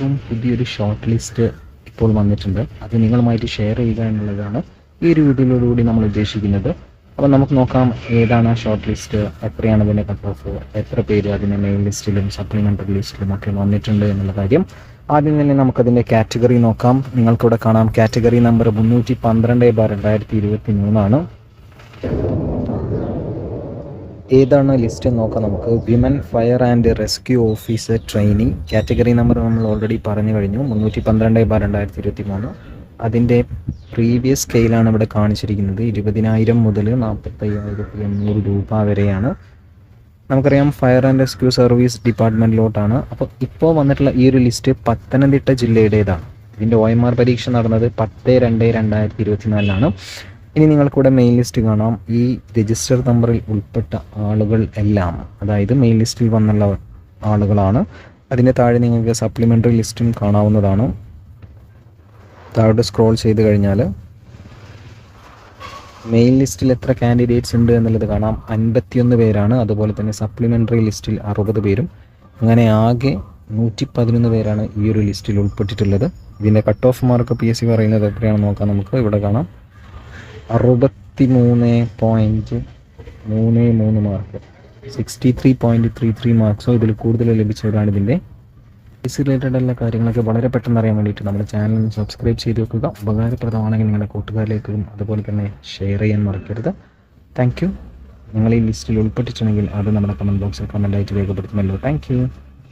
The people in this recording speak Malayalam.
ഏറ്റവും പുതിയൊരു ഷോർട്ട് ലിസ്റ്റ് ഇപ്പോൾ വന്നിട്ടുണ്ട്. അത് നിങ്ങളുമായിട്ട് ഷെയർ ചെയ്യുക എന്നുള്ളതാണ് ഈ ഒരു വീഡിയോയിലൂടെ നമ്മൾ ഉദ്ദേശിക്കുന്നത്. അപ്പോൾ നമുക്ക് നോക്കാം ഏതാണ് ആ ഷോർട്ട് ലിസ്റ്റ് എത്രയാണ് അതിന്റെ കട്ട് ഓഫ് എത്ര പേര് അതിന്റെ മെയിൻ ലിസ്റ്റിലും സപ്ലിമെന്ററി ലിസ്റ്റിലും ഒക്കെ വന്നിട്ടുണ്ട് എന്നുള്ള കാര്യം. ആദ്യം തന്നെ നമുക്കതിന്റെ കാറ്റഗറി നോക്കാം. നിങ്ങൾക്കിവിടെ കാണാം. കാറ്റഗറി നമ്പർ മുന്നൂറ്റി പന്ത്രണ്ട് ബാർ രണ്ടായിരത്തി ഇരുപത്തി മൂന്നാണ് ഏതാണ് ലിസ്റ്റ് നോക്കാം നമുക്ക്. Women fire and rescue officer training category number നമ്മൾ ഓൾറെഡി പറഞ്ഞു കഴിഞ്ഞു. മുന്നൂറ്റി പന്ത്രണ്ട് ബാർ രണ്ടായിരത്തി ഇരുപത്തി മൂന്ന് അതിന്റെ പ്രീവിയസ് സ്കെയിലാണ് ഇവിടെ കാണിച്ചിരിക്കുന്നത്. ഇരുപതിനായിരം മുതൽ നാൽപ്പത്തയ്യായിരത്തി എണ്ണൂറ് രൂപ വരെയാണ്. നമുക്കറിയാം ഫയർ ആൻഡ് റെസ്ക്യൂ സർവീസ് ഡിപ്പാർട്ട്മെന്റിലോട്ടാണ് അപ്പോൾ ഇപ്പോൾ വന്നിട്ടുള്ള ഈ ഒരു ലിസ്റ്റ് പത്തനംതിട്ട ജില്ലയുടേതാണ്. ഇതിന്റെ ഒ എം ആർ പരീക്ഷ നടന്നത് പത്ത് രണ്ട് രണ്ടായിരത്തി ഇരുപത്തിനാലിലാണ്. ഇനി നിങ്ങൾക്കിവിടെ മെയിൻ ലിസ്റ്റ് കാണാം. ഈ രജിസ്റ്റർ നമ്പറിൽ ഉൾപ്പെട്ട ആളുകൾ എല്ലാം അതായത് മെയിൻ ലിസ്റ്റിൽ വന്നുള്ള ആളുകളാണ്. അതിന്റെ താഴെ നിങ്ങൾക്ക് സപ്ലിമെന്ററി ലിസ്റ്റും കാണാവുന്നതാണ്. താഴോട്ട് സ്ക്രോൾ ചെയ്ത് കഴിഞ്ഞാൽ മെയിൻ ലിസ്റ്റിൽ എത്ര കാൻഡിഡേറ്റ്സ് ഉണ്ട് എന്നുള്ളത് കാണാം. അൻപത്തിയൊന്ന് പേരാണ്. അതുപോലെ തന്നെ സപ്ലിമെന്ററി ലിസ്റ്റിൽ അറുപത് പേരും. അങ്ങനെ ആകെ നൂറ്റി പതിനൊന്ന് പേരാണ് ഈ ഒരു ലിസ്റ്റിൽ ഉൾപ്പെട്ടിട്ടുള്ളത്. ഇതിന്റെ cut off mark P S C പറയുന്നത് എത്രയാണെന്ന് നോക്കാം നമുക്ക്. ഇവിടെ കാണാം. അറുപത്തി മൂന്ന് പോയിന്റ് മൂന്ന് മൂന്ന് mark sixty three point three three മാർക്സോ ഇതിൽ കൂടുതൽ ലഭിച്ചവരാണ് ഇതിന്റെ ഫീസ് റിലേറ്റഡ് എല്ലാ കാര്യങ്ങളൊക്കെ വളരെ പെട്ടെന്ന് അറിയാൻ വേണ്ടിയിട്ട് നമ്മുടെ ചാനൽ സബ്സ്ക്രൈബ് ചെയ്ത് വെക്കുക. ഉപകാരപ്രദമാണെങ്കിൽ നിങ്ങളുടെ കൂട്ടുകാരിലേക്കും അതുപോലെ തന്നെ ഷെയർ ചെയ്യാൻ മറക്കരുത്. താങ്ക് നിങ്ങൾ ഈ ലിസ്റ്റിൽ ഉൾപ്പെട്ടിട്ടുണ്ടെങ്കിൽ അത് നമ്മുടെ കമന്റ് ബോക്സിൽ കമന്റായിട്ട് രേഖപ്പെടുത്തുമല്ലോ താങ്ക്